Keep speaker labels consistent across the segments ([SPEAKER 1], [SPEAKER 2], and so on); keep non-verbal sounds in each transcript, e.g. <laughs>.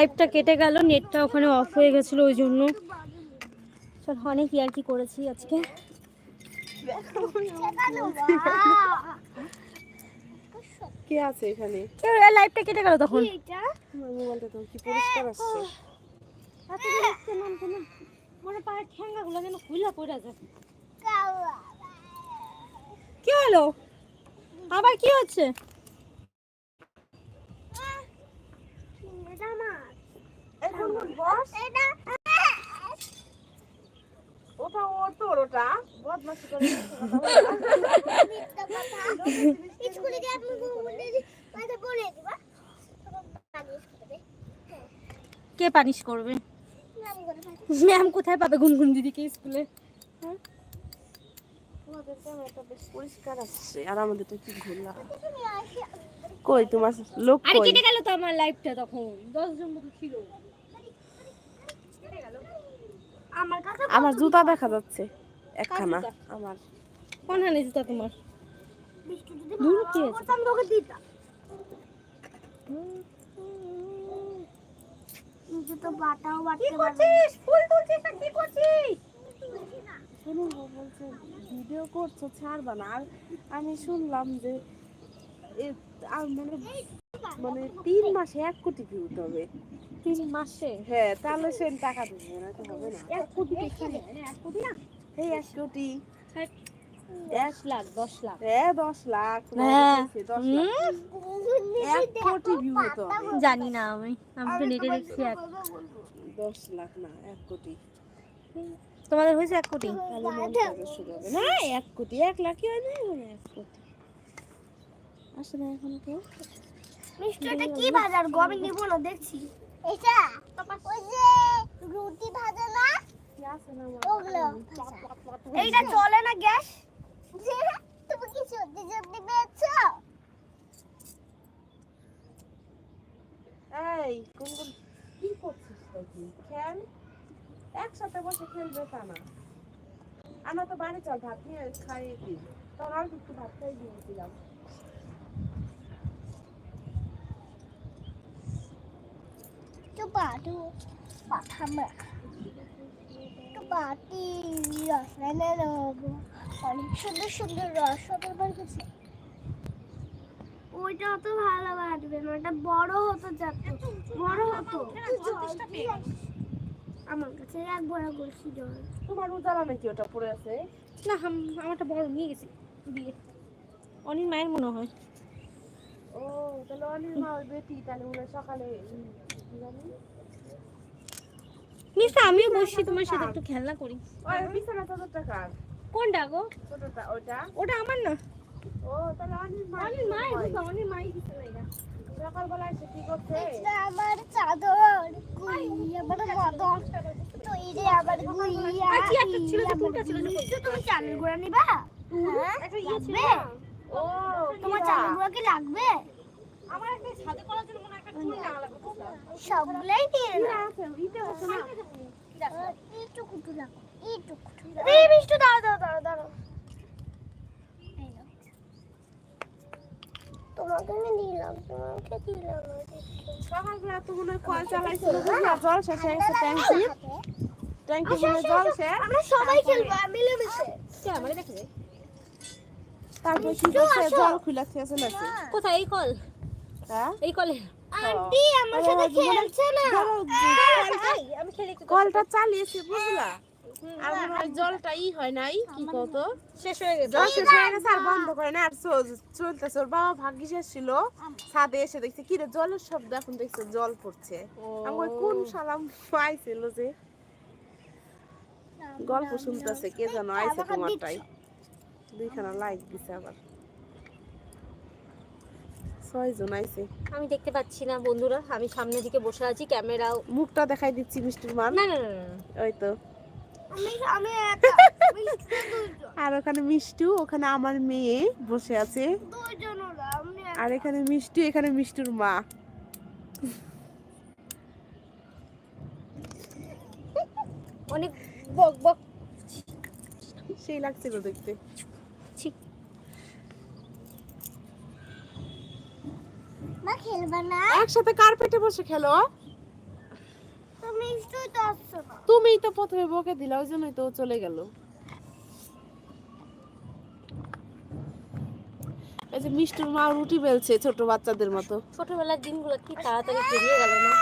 [SPEAKER 1] লাইভটা কেটে গেল নেটটা ওখানে অফ হয়ে গেছিল ওই জন্য। চল অনেক ইয়ার কি করেছি আজকে।
[SPEAKER 2] কে আছে এখানে?
[SPEAKER 1] লাইভটা কেটে গেল তখন।
[SPEAKER 2] মোবাইলটা তো কি পরিষ্কার আসছে?
[SPEAKER 1] মনে পায়ের ঠ্যাঙ্গাগুলো যেন খুলে পড়ে যায় কি হলো? আবার কি হচ্ছে?
[SPEAKER 2] ওটা ও তোর ওটা? বদমাশি করে
[SPEAKER 1] কে পানিশ করবে? ম্যাম কোথায় পাবে গুনগুন দিদিকে স্কুলে?
[SPEAKER 2] বেশ পরিষ্কার আসছে আর আমাদের তো কি ঘোলা। কই তোমার লোক
[SPEAKER 1] কেটে গেল তো আমার লাইভটা তখন। দশ জন মতো ছিল। আমার কাছে
[SPEAKER 2] আমার জুতা দেখা যাচ্ছে একখানা আমার।
[SPEAKER 1] কোন হানে জুতা তোমার? দূর কি আছে? ফুল তুলছিস কি করছিস?
[SPEAKER 2] শুনুন বলছে ভিডিও করছ ছাড়বা না। আর আমি শুনলাম যে মানে মানে তিন মাসে এক কোটি ভিউ হবে।
[SPEAKER 1] তিন মাসে?
[SPEAKER 2] হ্যাঁ তাহলে সে টাকা দেবে না তো হবে না।
[SPEAKER 1] এক কোটি এখানে এক কোটি না?
[SPEAKER 2] এই এক কোটি।
[SPEAKER 1] দশ লাখ দশ লাখ।
[SPEAKER 2] হ্যাঁ দশ লাখ।
[SPEAKER 1] হ্যাঁ।
[SPEAKER 2] লাখ। এক কোটি ভিউ হতে
[SPEAKER 1] জানি না আমি আমি তো নেটে দেখছি এক
[SPEAKER 2] দশ লাখ না এক কোটি।
[SPEAKER 1] তোমাদের হয়েছে এক কোটি?
[SPEAKER 2] তাহলে মন না এক কোটি এক লাখই হয় না মানে এক কোটি। আসলে এখন কেউ
[SPEAKER 3] মিষ্টিটা কি বাজার গো? আমি নিব না দেখছি। এটা ওই যে রুটি ভাজা না? ওগুলো এইটা চলে না গ্যাস? তুমি কি সত্যি সত্যি পেয়েছ?
[SPEAKER 2] এই কোন কোন কি করছিস নাকি খেল? একসাথে বসে খেলবে তা না। আমরা তো বাড়ি চল ভাত নিয়ে খাইয়ে দিই। তখন অল্প একটু ভাত খাইয়ে দিয়েছিলাম
[SPEAKER 3] তো পাটু পাঠামা তো পাটি রসায়নে নেব অনেক সুন্দর সুন্দর রস ওদের বার করছে ওইটা অত ভালো বাটবে না ওটা বড় হতো যাতে বড় হতো আমার কাছে এক বড় করছি জল
[SPEAKER 2] তোমার উজালা নাকি ওটা পড়ে আছে
[SPEAKER 1] না হাম- আমারটা বড় নিয়ে গেছি। দিয়ে অনিল মায়ের মনে হয়।
[SPEAKER 2] ও তাহলে অনিল মা ওই বেটি তাহলে সকালে
[SPEAKER 1] মিস্টার আমিও বসছি তোমার সাথে একটু খেলনা করি। কোনটা গো?
[SPEAKER 2] ওটা?
[SPEAKER 1] আমার না।
[SPEAKER 3] আমার চাদর তুমি চালের গুঁড়া নিবা? হ্যাঁ
[SPEAKER 1] ইয়ে
[SPEAKER 3] তোমার? চালের গুঁড়া কি লাগবে?
[SPEAKER 1] আমার একটা ছাদে করার জন্য মনে একটা লাগবে
[SPEAKER 3] সবগুলাই এই মিষ্টি তোমাকে আমি দিলাম তোমাকে দিলাম
[SPEAKER 2] সকালবেলা তো মনে হয় কল চালাইছিল বুঝলা? জল শেষ হয়ে গেছে ট্যাঙ্কি ট্যাঙ্কি মনে জল শেষ।
[SPEAKER 3] আমরা সবাই খেলব মিলেমিশে।
[SPEAKER 1] কে আমারে দেখে
[SPEAKER 2] তারপর কি করছে জল খুলে
[SPEAKER 1] কোথায় এই কল? এই কলে।
[SPEAKER 3] আন্টি আমার সাথে খেলছে না।
[SPEAKER 1] আমি খেলে
[SPEAKER 2] কলটা চালিয়েছে বুঝলা? আর জলটা ই হয় নাই কি কত?
[SPEAKER 1] শেষ হয়ে গেছে।
[SPEAKER 2] জল শেষ হয়ে গেছে আর বন্ধ করে না আর চলতেছে। ওর বাবা ভাগ্যিস ছিল। ছাদে এসে দেখছে কি রে জলের শব্দ এখন দেখছে জল পড়ছে। আমি কোন সালাম পাইছিল যে? গল্প শুনতেছে কে যেন আইছে তোমারটাই দুইখানা লাইক দিছে আবার। ছয় জন আইছে
[SPEAKER 1] আমি দেখতে পাচ্ছি না বন্ধুরা আমি সামনের দিকে বসে আছি ক্যামেরাও
[SPEAKER 2] মুখটা দেখাই দিচ্ছি মিষ্টির মান।
[SPEAKER 1] না না না।
[SPEAKER 2] ওই তো।
[SPEAKER 3] আমি আমি একা
[SPEAKER 2] আর ওখানে মিষ্টু ওখানে আমার মেয়ে বসে আছে। আর এখানে মিষ্টি এখানে মিষ্টুর মা।
[SPEAKER 1] অনেক বক বক।
[SPEAKER 2] সেই লাগছিল দেখতে
[SPEAKER 1] ছি।
[SPEAKER 3] মা খেলবা না?
[SPEAKER 2] একসাথে কার্পেটে বসে খেলো?
[SPEAKER 3] মিষ্টি তো আসছে না।
[SPEAKER 2] তুমিই তো প্রথমে বকে দিলা ওই জন্যই তো চলে গেল। এই যে মিষ্টির মা রুটি বেলছে ছোট বাচ্চাদের মতো।
[SPEAKER 1] ছোটবেলার দিনগুলো কি তাড়াতাড়ি পেরিয়ে গেল না?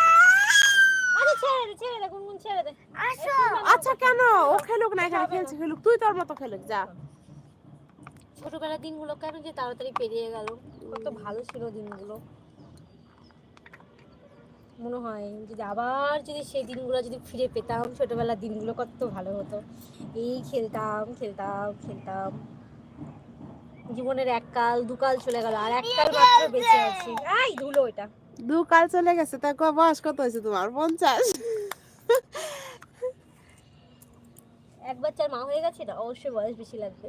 [SPEAKER 1] আরে ছেড়ে দে ছেড়ে দে গুনগুন ছেড়ে দে।
[SPEAKER 3] আসো।
[SPEAKER 2] আচ্ছা কেন? ও খেলুক না এখানে খেলছে খেলুক। তুই তোর মতো খেলুক যা।
[SPEAKER 1] ছোটবেলার দিনগুলো কেন যে তাড়াতাড়ি পেরিয়ে গেল? কত ভালো ছিল দিনগুলো। মনে হয় যদি আবার যদি সেই দিনগুলো যদি ফিরে পেতাম ছোটবেলার দিনগুলো কত ভালো হতো। এই খেলতাম খেলতাম খেলতাম। জীবনের এক কাল দু কাল চলে গেল আর এক কাল মাত্র বেঁচে আছি। আই ধুলো এটা।
[SPEAKER 2] দু কাল চলে গেছে তা বয়স কত হয়েছে তোমার? পঞ্চাশ।
[SPEAKER 1] এক বাচ্চার মা হয়ে গেছে না অবশ্যই বয়স বেশি লাগবে।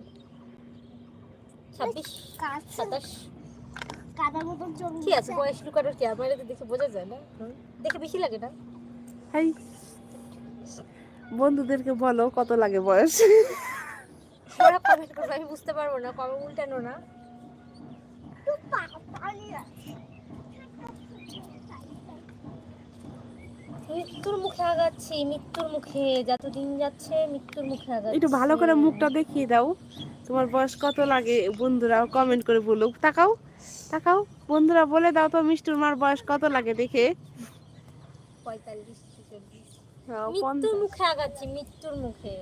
[SPEAKER 1] ছাব্বিশ সাতাশ।
[SPEAKER 3] কাদার মতন জমি
[SPEAKER 1] কি আছে? বয়স লুকানোর কি? আমার তো দেখে বোঝা যায় না? দেখে বেশি লাগে না?
[SPEAKER 2] হাই। বন্ধুদেরকে বলো কত লাগে বয়স?
[SPEAKER 1] ওরা কমেন্ট করবে আমি বুঝতে পারব না কবে উল্টানো না? মৃত্যুর মুখে আগাচ্ছি মৃত্যুর মুখে। যত দিন যাচ্ছে মৃত্যুর মুখে আগাচ্ছি।
[SPEAKER 2] একটু ভালো করে মুখটা দেখিয়ে দাও। তোমার বয়স কত লাগে? বন্ধুরা কমেন্ট করে বলুক তাকাও তাকাও। বন্ধুরা বলে দাও তো মিষ্টুর মার বয়স কত লাগে দেখে।
[SPEAKER 1] পঁয়তাল্লিশ
[SPEAKER 2] হ্যাঁ,
[SPEAKER 1] মৃত্যুর মুখে আগাচ্ছি মৃত্যুর মুখে।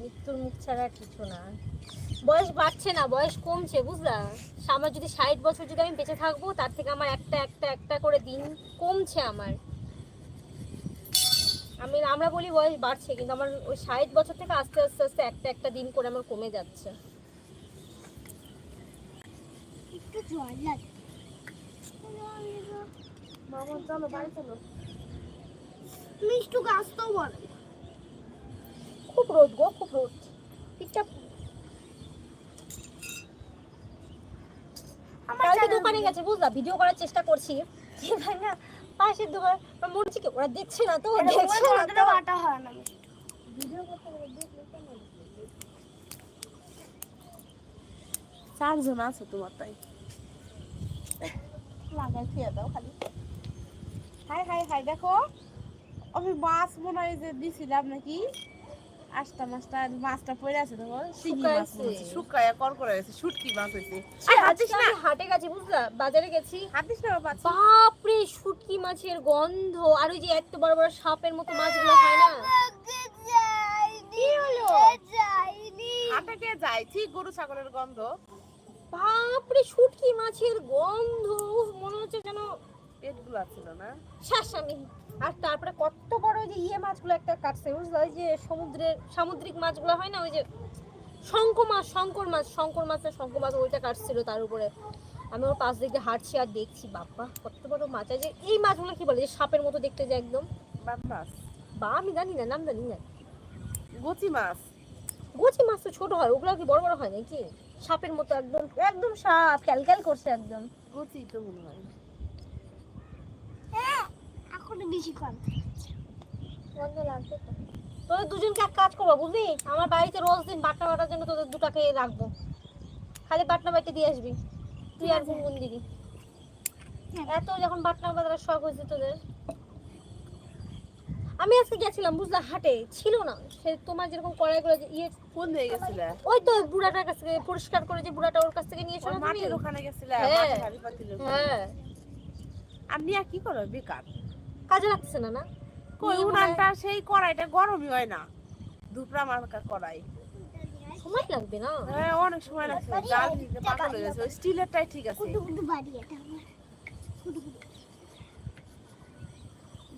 [SPEAKER 1] মৃত্যুর মুখ ছাড়া কিছু না। বয়স বাড়ছে না বয়স কমছে বুঝলা? আমার যদি ষাট বছর যদি আমি বেঁচে থাকব তার থেকে আমার একটা একটা একটা করে দিন কমছে আমার। আমি আমরা বলি বয়স বাড়ছে কিন্তু আমার ওই ষাট বছর থেকে আস্তে আস্তে আস্তে একটা একটা দিন করে আমার কমে যাচ্ছে।
[SPEAKER 3] একটু জল লাগে।
[SPEAKER 2] মামা চলো বাড়ি চলো।
[SPEAKER 3] মিষ্টু গাছ তো বলে।
[SPEAKER 1] খুব রোদ গো খুব রোদ। ঠিকঠাক। কালকে দোকানে গেছে বুঝলা? ভিডিও করার চেষ্টা করছি। না? পাশের দোকান মনে হচ্ছে কি ওরা দেখছে না তো দেখছে না তো।
[SPEAKER 3] আটা হয় না।
[SPEAKER 2] চারজন আছে তোমার তাই। লাগাই খেয়ে দাও খালি। হাই হাই হাই দেখো। আমি মাছ মনে হয় যে দিছিলাম নাকি? আটটা মাছটা মাছটা পড়ে আছে দেখো শিঙি মাছ। শুকায় কর করে আছে শুটকি মাছ হয়েছে
[SPEAKER 1] আর আজকে আমি হাটে গেছি বুঝলা? বাজারে গেছি।
[SPEAKER 2] হাতিস না বাবা
[SPEAKER 1] বাপরে শুটকি মাছের গন্ধ। আর ওই যে এত বড় বড় সাপের মতো মাছগুলো হয় না?
[SPEAKER 3] কি হলো? যাইনি
[SPEAKER 2] হাটে কে যায় ঠিক গরু ছাগলের গন্ধ।
[SPEAKER 1] বাপরে শুটকি মাছের গন্ধ। মনে হচ্ছে যেন
[SPEAKER 2] পেটগুলো ছিল না।
[SPEAKER 1] শাসামি আর তারপরে কত বড় ওই যে ইয়ে মাছগুলো একটা কাটছে বুঝলা? ওই যে সমুদ্রের সামুদ্রিক মাছগুলো হয় না? ওই যে শঙ্খ মাছ শঙ্কর মাছ শঙ্কর মাছ না শঙ্কর মাছ ওইটা কাটছিল তার উপরে। আমি ওর পাশ দিকে হাঁটছি আর দেখছি বাপ্পা কত বড় মাছ। আছে এই মাছগুলো কি বলে? যে সাপের মতো দেখতে যায় একদম। বা আমি জানি না নাম জানি না।
[SPEAKER 2] গুচি মাছ।
[SPEAKER 1] গোচি মাছ তো ছোট হয় ওগুলো কি বড় বড় হয় নাকি? সাপের মতো একদম একদম সাপ ক্যালক্যাল করছে একদম।
[SPEAKER 2] গুচি তো মনে হয়।
[SPEAKER 3] এখন বেশি কম
[SPEAKER 1] গন্ধ লাগছে তো। তোদের দুজনকে এক কাজ করব বুঝলি? আমার বাড়িতে রোজ দিন বাটনা বাটার জন্য তোদের দুটাকে রাখব। খালি বাটনা বাইতে দিয়ে আসবি। তুই আর গুনগুন দিদি এত যখন বাটনা বাটার শখ হয়েছে তোদের। আমি আজকে গেছিলাম বুঝলা হাটে। ছিল না। সে তোমার যেরকম কড়াইগুলো যে ইয়ে
[SPEAKER 2] কোন দিকে গেছিলে?
[SPEAKER 1] ওই তো বুড়াটার কাছ থেকে পরিষ্কার করে যে বুড়াটা ওর কাছ থেকে নিয়েছো
[SPEAKER 2] ওই
[SPEAKER 1] না তুমি।
[SPEAKER 2] ওখানে গেছিলে
[SPEAKER 1] হ্যাঁ। হ্যাঁ।
[SPEAKER 2] আর নিয়ে কি করো বেকার।
[SPEAKER 1] কাজে লাগছে না না?
[SPEAKER 2] কই
[SPEAKER 1] হয়-
[SPEAKER 2] উনানটা সেই কড়াইটা গরমই হয় না। দুপুরা মার্কা কড়াই।
[SPEAKER 1] সময় লাগবে না?
[SPEAKER 2] হ্যাঁ অনেক সময় লাগছে। জাল দিতে পাগল হয়ে গেছে। স্টিলেরটাই ঠিক আছে।
[SPEAKER 3] কুটু কুটু বাড়ি এটা আমার কুটু কুটু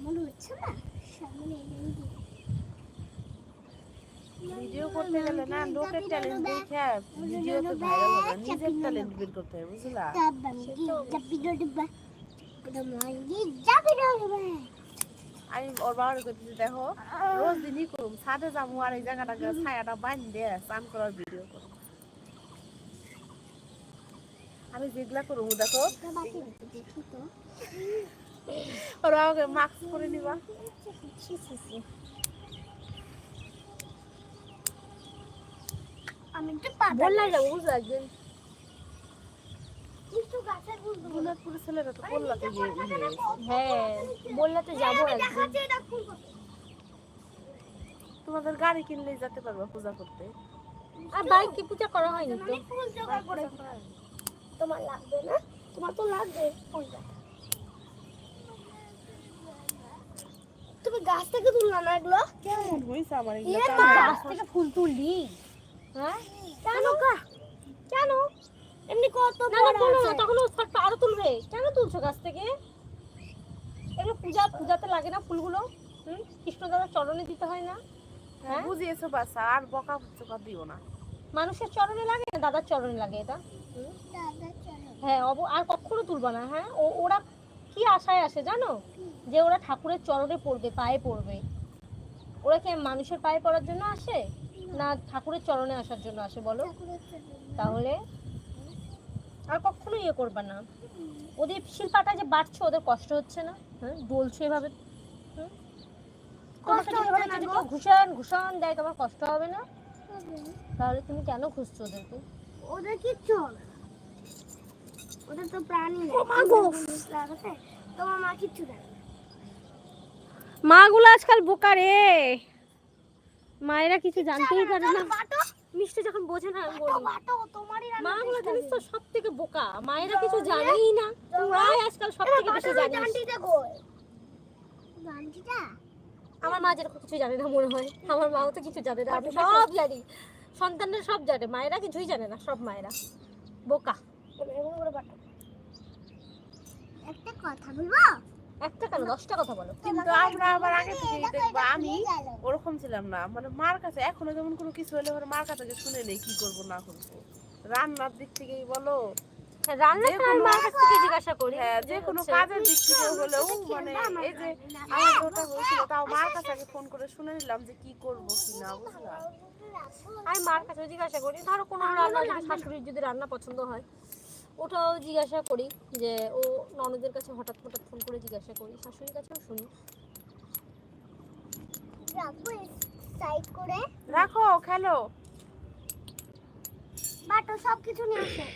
[SPEAKER 3] মনে হচ্ছে না? সামনে এগিয়ে
[SPEAKER 2] ভিডিও করতে গেলে না লোকের ট্যালেন্ট দেখে ভিডিও তো ভাইরাল হবে নিজের ট্যালেন্ট বের করতে হবে বুঝলা? আমি ওর বাবার করতেছি দেখো রোজ দিনই করুম। ছাদে যাব আর এই জায়গাটাকে ছায়াটা বান দিয়ে স্নান করার ভিডিও করুম। আমি যেগুলা করুম দেখো। ওর বাবাকে মাস্ক পরে নিবা।
[SPEAKER 3] আমি তো পাবো
[SPEAKER 1] বললাই
[SPEAKER 2] ছেলেরা তো কল্লাতে গিয়ে হয়ে।
[SPEAKER 1] হ্যাঁ যাব
[SPEAKER 2] তোমাদের গাড়ি কিনলেই যেতে পারবা পূজা করতে।
[SPEAKER 1] আর বাইক কি পূজা করা হয়নি তো?
[SPEAKER 3] তোমার লাগবে না? তোমার তো লাগবে তুমি গাছ থেকে তুললা না এগুলো?
[SPEAKER 2] কেমন হয়েছে আমার এগুলো?
[SPEAKER 1] গাছ থেকে ফুল তুললি। হ্যাঁ?
[SPEAKER 3] কেন? কেন? এমনি কত
[SPEAKER 1] না না
[SPEAKER 3] বড়
[SPEAKER 1] তুলো না তখন ও থাকবে আরও তুলবে। কেন তুলছো গাছ থেকে? এগুলো পূজা পূজাতে লাগে না ফুলগুলো? হুম? কৃষ্ণ দাদার চরণে দিতে হয় না? হ্যাঁ?
[SPEAKER 2] বুঝিয়েছো বাসা আর বকা চকা দিও না।
[SPEAKER 1] মানুষের চরণে লাগে না দাদার চরণে লাগে এটা। হ্যাঁ অব- আর কখনো তুলবা না হ্যাঁ? ও ওরা কি আশায় আসে জানো? যে ওরা ঠাকুরের চরণে পড়বে পায়ে পড়বে। ওরা কি মানুষের পায়ে পড়ার জন্য আসে? না। ঠাকুরের চরণে আসার জন্য আসে বলো। তাহলে আর কখনো ইয়ে করবে না। ওদের শিল্পাটা যে বাড়ছে ওদের কষ্ট হচ্ছে না। হ্যাঁ ডলছে এভাবে। ঘুষান ঘুষান দেয় তোমার কষ্ট হবে না। তাহলে তুমি কেন খুঁজছো ওদেরকে?
[SPEAKER 3] ওদের কিচ্ছু ওদের তো প্রাণী তোমার মা কিচ্ছু দেয় না।
[SPEAKER 1] মাগুলো আজকাল বোকা রে। মায়েরা কিছু জানতেই পারে না। মিষ্টি যখন বোঝে না আমি বলি মাগুলো
[SPEAKER 3] করতে
[SPEAKER 1] জানিস তো সব থেকে বোকা মায়েরা কিছু জানেই না। তোরাই আজকাল সব থেকে বেশি?
[SPEAKER 3] ডান্ডিটা?
[SPEAKER 1] আমার মা যেরকম কিছু জানে না মনে হয় আমার মাও তো কিছু জানে না আমি সব জানি। সন্তানরা সব জানে মায়েরা কিছুই জানে না সব মায়েরা। বোকা।
[SPEAKER 3] একটা কথা বলব?
[SPEAKER 1] একটা কেন দশটা কথা বলো।
[SPEAKER 2] কিন্তু আমরা আবার আগে থেকে দেখব আমি ওরকম ছিলাম না। মানে মার কাছে এখনও যেমন কোনো কিছু হলে ওর মার কাছে শুনে নেই কি করব না করব। রান্নার দিক থেকেই বলো।
[SPEAKER 1] হ্যাঁ, রান্না
[SPEAKER 2] যে
[SPEAKER 1] তো আমি
[SPEAKER 2] কোনো-
[SPEAKER 1] মার কাছ থেকে জিজ্ঞাসা করি।
[SPEAKER 2] হ্যাঁ যে কোনো কাজের দিক থেকে হলেও মানে এই যে আমার ওটা হয়েছিল তাও মার কাছে আগে ফোন করে শুনে নিলাম যে কি করব কি না বুঝলাম
[SPEAKER 1] আমি মার কাছে জিজ্ঞাসা করি ধরো কোনো রান্না শাশুড়ির যদি রান্না পছন্দ হয়। ওটাও জিজ্ঞাসা করি যে ও ননদের কাছে হঠাৎ হঠাৎ ফোন করে জিজ্ঞাসা করি শাশুড়ির কাছেও শুনি।
[SPEAKER 3] সাইড করে।
[SPEAKER 2] রাখো খেলো।
[SPEAKER 3] বাটো সব কিছু নিয়ে আসো।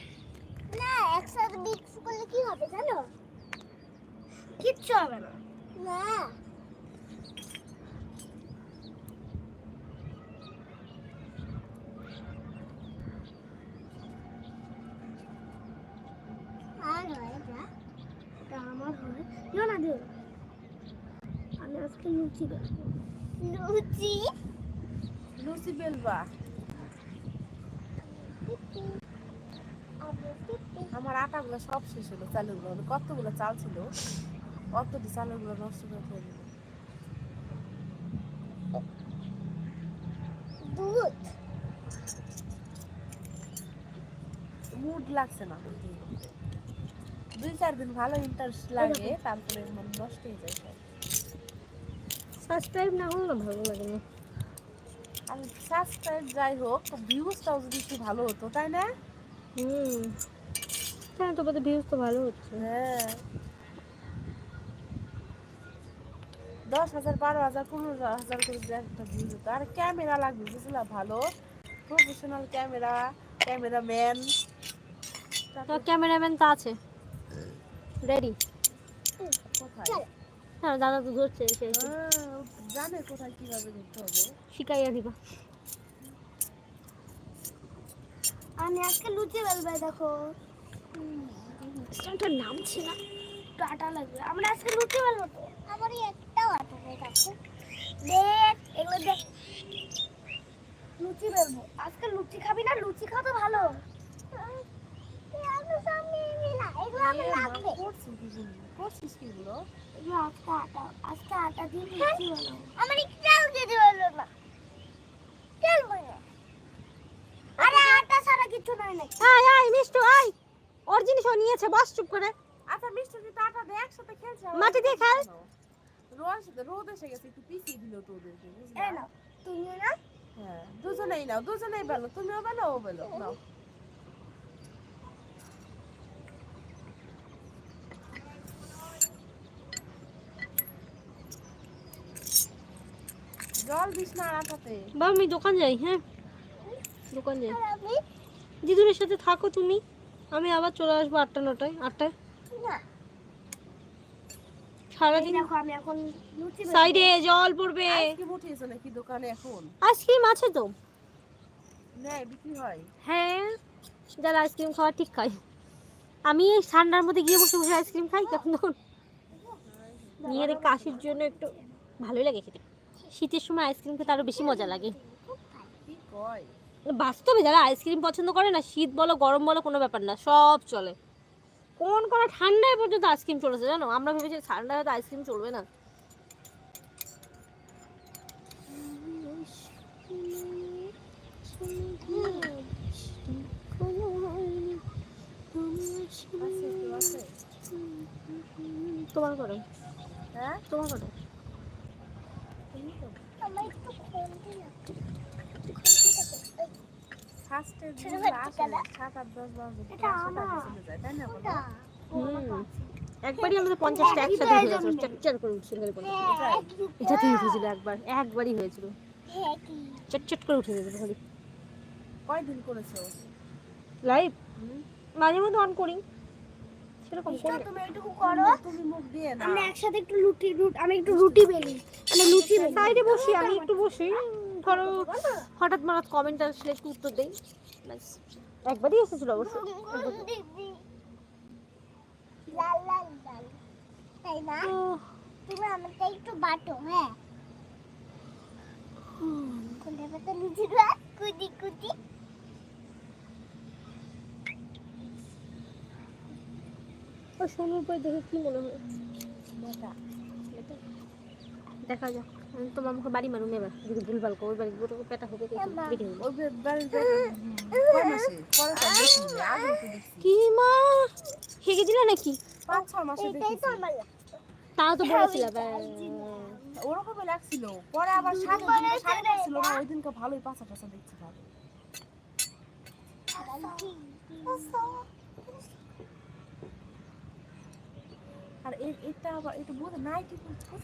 [SPEAKER 3] না একসাথে মিক্স করলে কি হবে জানো? কিচ্ছু হবে না। না আর হয় এটা আমার হয় না দিও আমি আজকে লুচি বেলবো লুচি
[SPEAKER 2] লুচি বেলবা আমার আটাগুলো সব শেষ হলো, চালগুলো কতগুলো চাল ছিল? অতটি চালগুলো নষ্ট করে ফেলে মুড লাগছে না দুই চার দিন ভালো ইন্টারেস্ট লাগে তারপরে মানে নষ্ট হয়ে যায়
[SPEAKER 1] সাবস্ক্রাইব না না ভালো লাগে না।
[SPEAKER 2] আর সাবস্ক্রাইব যাই হোক ভিউজটাও যদি একটু ভালো হতো তাই না?
[SPEAKER 1] হুম। হ্যাঁ তোমাদের ভিউজ তো ভালো হচ্ছে।
[SPEAKER 2] হ্যাঁ। দশ হাজার বারো হাজার পনেরো হাজার করে যে একটা ভিউজ হতো। আর ক্যামেরা লাগবে বুঝলা ভালো। প্রফেশনাল ক্যামেরা ক্যামেরাম্যান
[SPEAKER 1] তো ক্যামেরাম্যান তো আছে। রেডি
[SPEAKER 2] কোথায়?
[SPEAKER 1] হ্যাঁ দাদা তো ধরছে এসে। এসে
[SPEAKER 2] জানে কোথায় কীভাবে দেখতে হবে?
[SPEAKER 1] শিখাইয়া দিবা।
[SPEAKER 3] আমি আজকে লুচি বেলবে দেখো। স্ট্যান্ডটার নাম ছিল একটু আটা লাগবে। আমরা আজকে লুচি বেলবো তো। আমার একটাও আটা নেই কাছে দেখ এগুলো দেখ। লুচি বেলবো। আজকে লুচি খাবি না? লুচি খাওয়া তো ভালো।
[SPEAKER 2] মা,
[SPEAKER 3] লাগবে
[SPEAKER 2] করছিস বললি? করছিস কি গুলো?
[SPEAKER 3] এগুলো আজকে আটা আজকে আটা দিয়ে লুচি বানাবো। আমার খেতে পারল না। চলবো না আরে আটা ছাড়া কিছু নাই নাকি?
[SPEAKER 1] আয় আয় মিষ্টু আয়। ওর জিনিস ও নিয়েছে বস চুপ করে।
[SPEAKER 2] আচ্ছা মিষ্টি যদি আটা দিয়ে একসাথে খেলছে
[SPEAKER 1] মাটি দিয়ে খেল।
[SPEAKER 2] রোদ রোদ এসে গেছে একটু পিছিয়ে দিল তো ওদেরকে বুঝলা?
[SPEAKER 3] তুমি না
[SPEAKER 2] হ্যাঁ দুজনেই নাও দুজনেই বেলো তুমিও বেলো ও বেলো নাও। জল দিস না আটাতে
[SPEAKER 1] বা আমি দোকান যাই হ্যাঁ? দোকান যাই। দিদুনের সাথে থাকো তুমি। আমি আবার চলে আসব আটটা নটায়। আটটায়? সারাদিন
[SPEAKER 3] আমি এখন
[SPEAKER 1] সাইডে জল পড়বে।
[SPEAKER 2] আইসক্রিম উঠিয়েছে নাকি দোকানে এখন?
[SPEAKER 1] আইসক্রিম আছে তো।
[SPEAKER 2] নেয় বিক্রি হয়।
[SPEAKER 1] হ্যাঁ। যারা আইসক্রিম খাওয়া ঠিক খায়। আমি এই ঠান্ডার মধ্যে গিয়ে বসে বসে আইসক্রিম খাই তখন এই কাশির জন্য একটু ভালোই লাগে খেতে। শীতের সময় আইসক্রিম খেতে আরও বেশি মজা লাগে। বাস্তবে যারা আইসক্রিম পছন্দ করে না শীত বলো গরম বলো কোনো ব্যাপার না সব চলে। কোন কোন ঠান্ডায় পর্যন্ত আইসক্রিম চলেছে জানো? আমরা ভেবেছি ঠান্ডায় হয়তো আইসক্রিম চলবে না। তোমার করো
[SPEAKER 2] হ্যাঁ?
[SPEAKER 1] তোমার করো
[SPEAKER 3] আমার একটু খুন্তি না
[SPEAKER 2] ফার্স্টে? সাত আট দশ
[SPEAKER 3] এটা
[SPEAKER 2] তাই না
[SPEAKER 1] একবারই আমাদের পঞ্চাশটা একসাথে চটচট করে উঠছিল।
[SPEAKER 3] হ্যাঁ
[SPEAKER 1] উঠেছিল একবার একবারই হয়েছিল
[SPEAKER 3] হ্যাঁ কি
[SPEAKER 1] চটচট করে উঠে গেছিল খালি
[SPEAKER 2] কয়দিন করেছ
[SPEAKER 1] লাইভ? মাঝে মধ্যে অন করি সেরকম
[SPEAKER 3] মিষ্টা, তুমি একটু করো।
[SPEAKER 2] তুমি মুখ দিয়ে না
[SPEAKER 3] আমরা একসাথে একটু রুটি রুট আমি একটু রুটি বেলি। মানে লুচি বেলি।
[SPEAKER 1] সাইডে বসি আমি একটু বসি। ধরো হঠাৎ মারাত কমেন্ট আসলে একটু উত্তর দেই। ব্যাস। একবারই এসেছিল অবশ্য।
[SPEAKER 3] লাল লাল লাল তাই না? তুমি আমাকে একটু বাটো হ্যাঁ? কোনটা পাতা লুচি না কুটি কুটি
[SPEAKER 1] ওই সোনুর পরে দেখে কি মনে হয় দেখা যাক আমি তোমার মুখে বাড়ি মারুম এবার যদি ভুলভাল করো বাড়ি পুরো পেটা হবে।
[SPEAKER 2] ওই।
[SPEAKER 1] কি মা হেগে দিলে নাকি
[SPEAKER 2] পাঁচ ছ মাসে
[SPEAKER 3] তো
[SPEAKER 1] তাও তো বলেছিল
[SPEAKER 2] ওরকমই লাগছিল পরে আবার সাড়ে দিনকে সাড়ে লাগছিল না ওই দিনকে ভালোই পাঁচা টাচা দেখছি ভালো আর এটা আবার এটা বোধ নাইটি কোথায়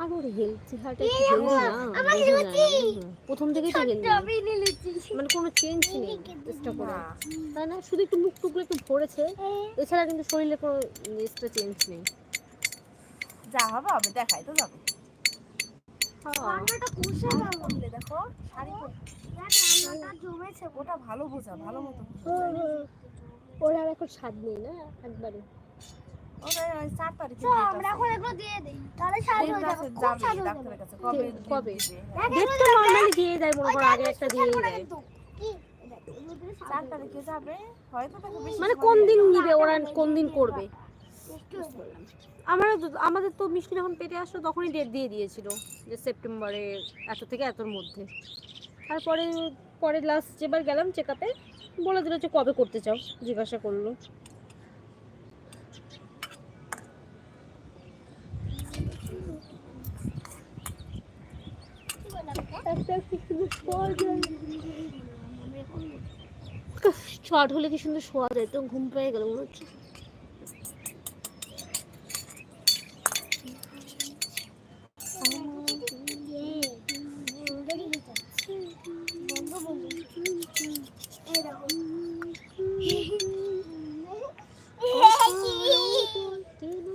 [SPEAKER 1] আর ওর হেলথ চেহারাটা একটু হেলদি না বোঝা যায় না, বোঝা না। প্রথম থেকেই তো হেলদি মানে কোনো চেঞ্জ নেই। চেষ্টা করে। তাই না? শুধু একটু মুখ টুকলো একটু ভরেছে। এছাড়া কিন্তু শরীরে কোনো এক্সট্রা চেঞ্জ নেই।
[SPEAKER 2] যা হবে হবে দেখাই তো যাবে। করলে দেখো
[SPEAKER 3] জমেছে।
[SPEAKER 2] ওটা ভালো বোঝা ভালো মতো।
[SPEAKER 1] আর এখন স্বাদ নেই না একবারে।
[SPEAKER 3] দিয়ে
[SPEAKER 1] দিয়ে দেয় মনে করো আগে একটা দিয়ে মানে কোন দিন নিবে ওরা কোন দিন করবে। আমরা আমাদের তো মিষ্টি যখন পেটে আসলো তখনই ডেট দিয়ে দিয়েছিল যে সেপ্টেম্বরে এত থেকে এতর মধ্যে। তারপরে পরে লাস্ট যেবার গেলাম চেক আপে বলে দিল যে কবে করতে চাও? জিজ্ঞাসা করল
[SPEAKER 3] কি বললাম এটা?
[SPEAKER 1] শর্ট হলে কি সুন্দর শোয়া যায় তো ঘুম পেয়ে গেল মনে হচ্ছে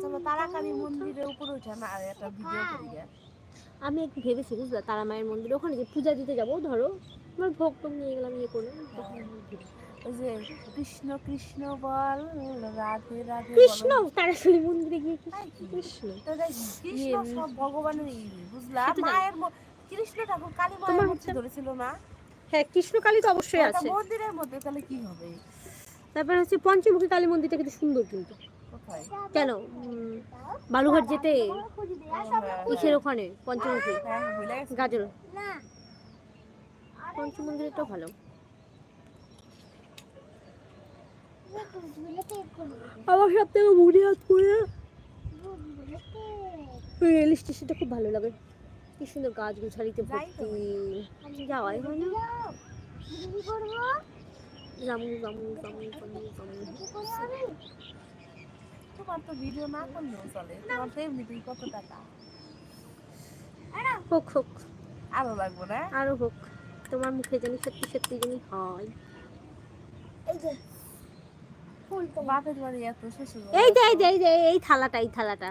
[SPEAKER 2] চলো, তারাকালী মন্দিরের উপরে উঠে না আর একটা।
[SPEAKER 1] আমি একটু ভেবেছি বুঝলা? তারা মায়ের মন্দিরে ওখানে যে পূজা দিতে যাব ধরো। আমার ভোগ টোগ নিয়ে গেলাম ইয়ে তখন
[SPEAKER 2] ওই যে কৃষ্ণ কৃষ্ণ বল রাধে রাধে বল।
[SPEAKER 1] কৃষ্ণ তারাশালী মন্দিরে গিয়ে? কৃষ্ণ
[SPEAKER 2] কৃষ্ণ। সব ভগবানের ই, বুঝলা। মায়ের ম- কৃষ্ণ ঠাকুর কালী মায়ের মূর্তি
[SPEAKER 1] হচ্ছে-
[SPEAKER 2] ধরেছিল না?
[SPEAKER 1] হ্যাঁ কৃষ্ণকালী তো অবশ্যই আছে।
[SPEAKER 2] মন্দিরের মধ্যে তাহলে কি হবে?
[SPEAKER 1] তারপর হচ্ছে পঞ্চমুখী কালী মন্দিরটা কিন্তু সুন্দর কিন্তু। কেন? বালুঘাট যেতে
[SPEAKER 2] হ্যাঁ,
[SPEAKER 1] কিসের ওখানে? পঞ্চমুখী?
[SPEAKER 2] হ্যাঁ ভুলে গেছি।
[SPEAKER 1] গাজল
[SPEAKER 3] না।
[SPEAKER 1] ভালো। আমার সব থেকে মনে হাত করে রেল স্টেশনটা খুব ভালো লাগে। কি সুন্দর গাছ গুছারিতে
[SPEAKER 2] যাই
[SPEAKER 1] ভর্তি। যাওয়াই হয় না। জামু জামু জামু জামু জামু
[SPEAKER 2] তোমার তো ভিডিও না করলেও চলে। তোমার তো এমনিতেই কত টাকা।
[SPEAKER 1] হোক হোক।
[SPEAKER 2] আরও লাগবে না?
[SPEAKER 1] আরও হোক। তোমার মুখে জানি সত্যি সত্যি জানি হয়।
[SPEAKER 3] এই যে
[SPEAKER 1] এই যে এই যে এই যে এই থালাটা এই থালাটা।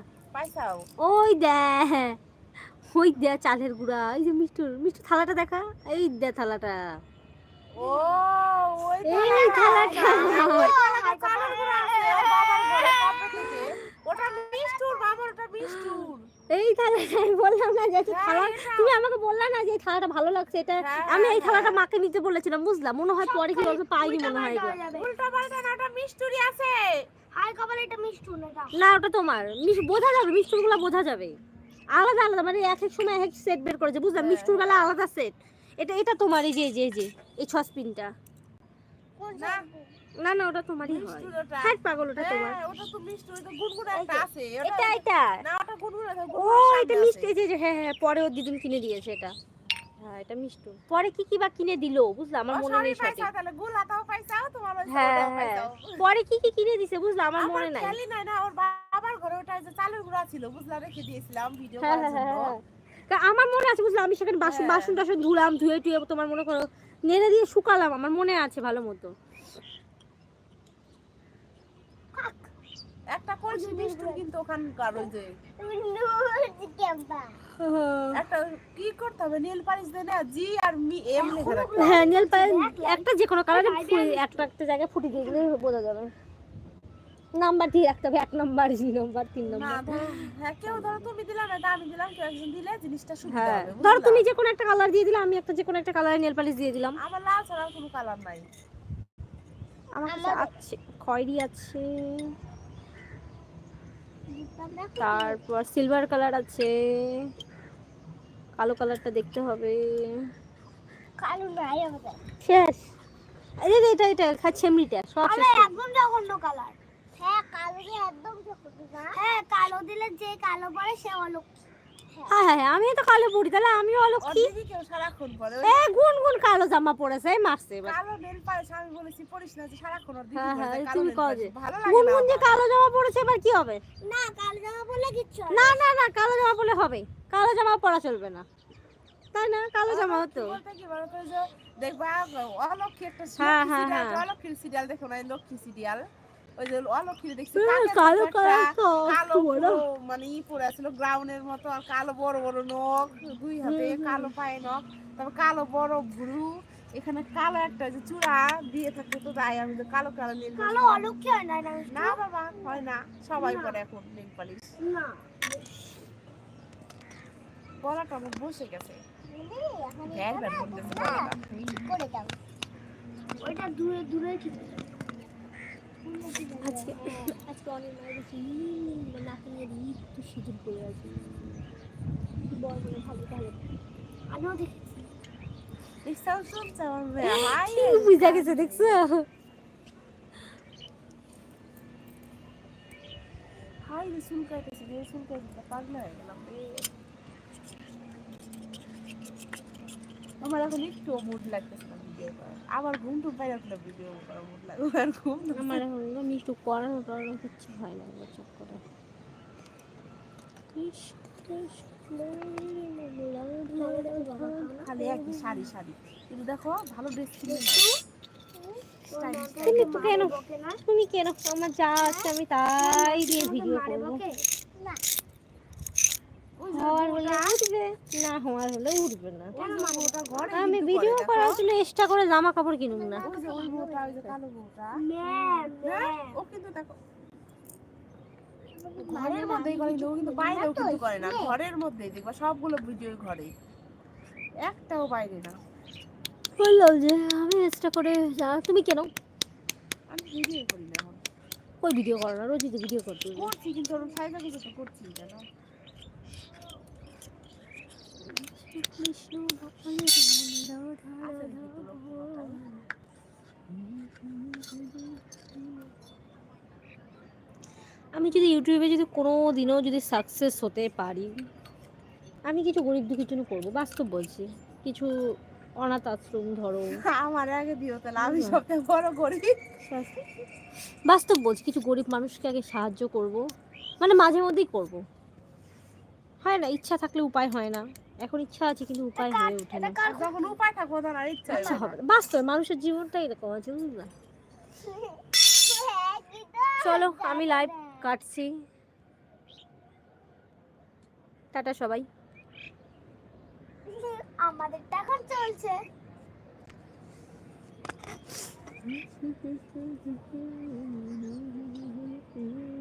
[SPEAKER 1] ওই দে ওই দে চালের গুঁড়া। এই যে মিষ্টুর মিষ্টু থালাটা দেখা। এই দে থালাটা।
[SPEAKER 2] ও
[SPEAKER 1] এই থালাটা
[SPEAKER 2] চালের গুঁড়া আছে ওর বাবার ঘরে কবে থেকে ওটা মিষ্টুর বাবার ওটা মিষ্টুর।
[SPEAKER 1] এই থালাটা আমি বললাম না যে
[SPEAKER 2] হ্যাঁ,
[SPEAKER 1] থালা। তুমি আমাকে বললা না যে এই থালাটা ভালো লাগছে এটা
[SPEAKER 2] হ্যাঁ,
[SPEAKER 1] আমি এই
[SPEAKER 2] হ্যাঁ,
[SPEAKER 1] থালাটা
[SPEAKER 2] হ্যাঁ।
[SPEAKER 1] মাকে নিতে বলেছিলাম বুঝলাম মনে হয় পরে কি বলবে পাইনি মনে হয়।
[SPEAKER 2] পাল্টা না ওটা মিষ্টুরই আছে।
[SPEAKER 3] হাই কপাল এটা মিষ্টু না
[SPEAKER 1] না ওটা তোমার। বোঝা যাবে মিষ্টুরগুলা বোঝা যাবে। আলাদা আলাদা মানে এক এক সময় এক এক সেট বের করেছে বুঝলাম
[SPEAKER 2] হ্যাঁ,
[SPEAKER 1] মিষ্টুর বেলা আলাদা সেট এটা এটা তোমার এই যে এই যে এই যে এই ছসপিনটা
[SPEAKER 3] কোন
[SPEAKER 2] না।
[SPEAKER 1] না ওটা তোমারই হয়। হ্যাঁ পাগল ওটা তোমার।
[SPEAKER 2] হ্যাঁ, ওটা তো মিষ্টুর ওটা একটা আছে
[SPEAKER 1] এটা এটা।
[SPEAKER 2] না ওটা
[SPEAKER 1] ও এটা মিষ্টি এই যে- হ্যাঁ হ্যাঁ পরে ওর দিদুন কিনে দিয়েছে এটা। হ্যাঁ এটা মিষ্টু। পরে কি কি বা কিনে দিলো বুঝলাম আমার মনে নেই সঠিক।
[SPEAKER 2] তাহলে গুলাটাও পাইছাও তোমার
[SPEAKER 1] হ্যাঁ হ্যাঁ। পরে কি কি কিনে দিছে বুঝলাম আমার মনে নাই।
[SPEAKER 2] খেয়ালই নাই না ওর বাবার ঘরে ওটা যে চালের গুঁড়া ছিল বুঝলা রেখে দিয়েছিলাম ভিডিও
[SPEAKER 1] হ্যাঁ
[SPEAKER 2] করার
[SPEAKER 1] হ্যাঁ
[SPEAKER 2] জন্য।
[SPEAKER 1] আমার মনে আছে বুঝলাম আমি সেখানে বাসন। বাসন টাসন ধুলাম ধুয়ে টুয়ে তোমার মনে করো নেড়ে দিয়ে শুকালাম আমার মনে আছে ভালো মতো।
[SPEAKER 2] একটা কলসি মিষ্টুর কিন্তু ওখানকার ওই যে। একটা কি করতে হবে? নীল পালিশ দিয়ে না জি আর মি এম লেখা রাখতে
[SPEAKER 1] হ্যাঁ নেল পালিশ একটা যে কোনো কালারে একটা একটা জায়গায় ফুটে দিয়ে দিলে বোঝা যাবে। নাম্বার দিয়ে রাখতে হবে এক নাম্বার দুই নাম্বার তিন নাম্বার।
[SPEAKER 2] হ্যাঁ কেউ ধরো তুমি দিলা না আমি দিলাম কেউ একজন দিলে জিনিসটা সুবিধা
[SPEAKER 1] হ্যাঁ
[SPEAKER 2] হবে
[SPEAKER 1] ধরো তুমি যে কোনো একটা কালার দিয়ে দিলে আমি একটা যে কোনো একটা কালারে নেল পালিশ দিয়ে দিলাম।
[SPEAKER 2] আমার লাল ছাড়া আর কোনো কালার নাই।
[SPEAKER 1] আমার কাছে আছে খয়েরি আছে। তারপর সিলভার কালার আছে। কালো কালারটা দেখতে হবে।
[SPEAKER 3] কালো নাই আমাদের
[SPEAKER 1] শেষ। এই যে এটা এটা খাচ্ছে এমনিটা সব শেষ।
[SPEAKER 3] একদম জঘন্য কালার হ্যাঁ কালো দিয়ে একদম জঘন্য। হ্যাঁ কালো দিলে যে কালো পড়ে সে অলক্ষী।
[SPEAKER 1] হ্যাঁ হ্যাঁ আমি তো কালো পড়ি তাহলে আমিও অলক্ষী
[SPEAKER 2] সারাক্ষণ পরে
[SPEAKER 1] এ গুন গুন কালো জামা পরেছে এই মারছে এবার।
[SPEAKER 2] কালো নেল পালিশ আমি বলেছি পরিস না যে সারাক্ষণ ওর দিদি
[SPEAKER 1] হ্যাঁ
[SPEAKER 2] পরে
[SPEAKER 1] হ্যাঁ তুমি কও যে গুন গুন যে কালো জামা পরেছে এবার কি হবে?
[SPEAKER 3] না কালো জামা পরলে কিচ্ছু
[SPEAKER 1] না না। না কালো জামা পরলে হবে কালো জামা পরা চলবে না। তাই না? কালো জামা হতো
[SPEAKER 2] বলতে কি বলো তো, ওই যে দেখবা অলক্ষী একটা
[SPEAKER 1] হ্যাঁ, হ্যাঁ,
[SPEAKER 2] serial,
[SPEAKER 1] হ্যাঁ।
[SPEAKER 2] সিরিয়াল দেখো না লক্ষ্মী সিরিয়াল ওই যে অলক্ষী দেখছি
[SPEAKER 1] হুম, কালো কালো
[SPEAKER 2] কালো মানে ই পরে আছিল গ্রাউন্ডের মতো আর কালো বড় বড় নখ দুই হাতে কালো পায়ে নখ তারপর কালো বড় ভুরু এখানে কালো একটা যে চূড়া দিয়ে থাকতে তো তাই আমি তো কালো কালো নীল
[SPEAKER 3] কালো অলক্ষী হয় না
[SPEAKER 2] বাবা হয় না সবাই পরে এখন নীল পালিশ।
[SPEAKER 3] না
[SPEAKER 2] গলাটা আমার বসে গেছে। হ্যাঁ
[SPEAKER 3] করে দাও। ওইটা দূরে দূরে কি
[SPEAKER 1] আজকে আজকে অনেক মায়ের বেশি নাকে নিয়ে একটু সিঁদুর পরে আছে বল ভালো ভালো।
[SPEAKER 3] আমিও দেখেছি।
[SPEAKER 2] আমার <laughs>
[SPEAKER 1] বুঝা গেছে দেখছ?
[SPEAKER 2] হাই রে চুলকাইতেছে রে চুলকাইতেছে পাগলা হয়ে গেলাম আমার এখন একটু মুড লাগতেছে না আবার ঘুম টুম পাই ভিডিও আর ঘুম
[SPEAKER 1] আমার এখন না মিষ্টু করানো টরানো কিচ্ছু হয় না চট করে।
[SPEAKER 2] খালি একই শাড়ি শাড়ি। কিন্তু দেখো ভালো ড্রেস কিনে
[SPEAKER 1] তুমি তো কেন তুমি কেন? আমার যা আছে আমি তাই দিয়ে ভিডিও করব। হওয়ার হলে উঠবে। না হওয়ার হলে উঠবে না। আমি ভিডিও করার জন্য এক্সট্রা করে জামা কাপড় কিনুম না।
[SPEAKER 2] হ্যাঁ, ঘরের মধ্যেই করে কিন্তু কিন্তু বাইরেও কিন্তু করে না ঘরের মধ্যেই দেখবা সবগুলো ভিডিও ঘরে একটাও বাইরে না।
[SPEAKER 1] বললাম যে আমি এক্সট্রা করে যা তুমি কেন?
[SPEAKER 2] আমি ভিডিও করি না
[SPEAKER 1] ওই ভিডিও করো না রোজই তো ভিডিও করতে।
[SPEAKER 2] করছি কিন্তু ওরকম সাইজা কিছু তো করছি জানো?
[SPEAKER 1] কৃষ্ণ? আমি যদি ইউটিউবে যদি কোনো দিনও যদি সাকসেস হতে পারি আমি কিছু গরিব দুঃখের জন্য করব বাস্তব বলছি। কিছু অনাথ আশ্রম ধরো।
[SPEAKER 2] আমার আগে দিও তাহলে আমি সবথেকে বড় করি
[SPEAKER 1] বাস্তব বলছি কিছু গরিব মানুষকে আগে সাহায্য করব। মানে মাঝে মধ্যেই করব। হয় না ইচ্ছা থাকলে উপায় হয় না এখন ইচ্ছা আছে কিন্তু উপায় হয় ওঠে না
[SPEAKER 2] যখন উপায় থাকব তখন আর ইচ্ছা হবে
[SPEAKER 1] না বাস্তব মানুষের জীবনটাই এরকম আছে বুঝলা চলো আমি লাইভ কাটছি টাটা সবাই
[SPEAKER 3] আমাদের টাকা চলছে Mm-hmm.